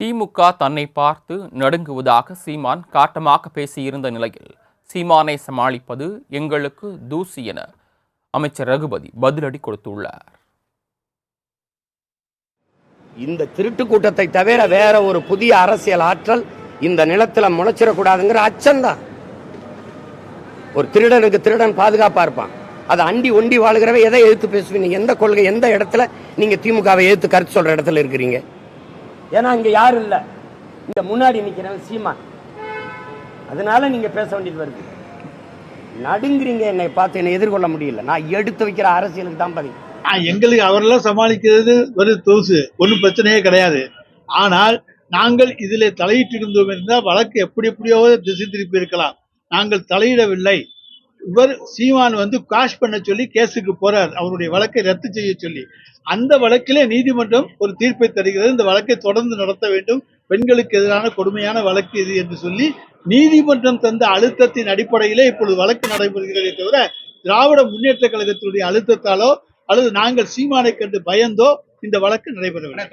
திமுக தன்னை பார்த்து நடுங்குவதாக சீமான் காட்டமாக பேசியிருந்த நிலையில் சீமானை சமாளிப்பது எங்களுக்கு தூசி என அமைச்சர் ரகுபதி பதிலடி கொடுத்துள்ளார். இந்த திருட்டு கூட்டத்தை தவிர வேற ஒரு புதிய அரசியல் ஆற்றல் இந்த நிலத்தில் முளைச்சிடக்கூடாதுங்கிற அச்சம்தான். ஒரு திருடனுக்கு திருடன் பாதுகாப்பா இருப்பான். அதை அண்டி ஒண்டி வாழ்கிறவ எதை எதிர்த்து பேசுவீங்க? எந்த கொள்கை எந்த இடத்துல நீங்க திமுகவை எதிர்த்து கருத்து சொல்ற இடத்துல இருக்கிறீங்க? ஏன்னா இங்க யாரும் இல்ல. இங்க முன்னாடி நிக்கிறவன் சீமான். அதனால நீங்க பேச வேண்டியது வருது. நடுங்கிறீங்க என்னை பார்த்து என்னை எதிர்கொள்ள முடியல. நான் எடுத்து வைக்கிற அரசியலுக்கு தான் பதில். எங்களுக்கு அவரெல்லாம் சமாளிக்கிறது ஒரு தோசு. ஒன்றும் பிரச்சனையே கிடையாது. ஆனால் நாங்கள் இதில் தலையிட்டு இருந்தோம் இருந்தால் வழக்கு எப்படி எப்படியோ திசை திருப்பி இருக்கலாம். நாங்கள் தலையிடவில்லை. இவர் சீமான் வந்து காஷ் பண்ண சொல்லி கேஸுக்கு போறார். அவருடைய வழக்கை ரத்து செய்ய சொல்லி. அந்த வழக்கிலே நீதிமன்றம் ஒரு தீர்ப்பை தருகிறது. இந்த வழக்கை தொடர்ந்து நடத்த வேண்டும். பெண்களுக்கு எதிரான கொடுமையான வழக்கு இது என்று சொல்லி நீதிமன்றம் தந்த அழுத்தத்தின் அடிப்படையிலே இப்பொழுது வழக்கு நடைபெறுகிறதே தவிர திராவிட முன்னேற்ற கழகத்தினுடைய அழுத்தத்தாலோ அல்லது நாங்கள் சீமானை கண்டு பயந்தோ இந்த வழக்கு நடைபெறவில்லை.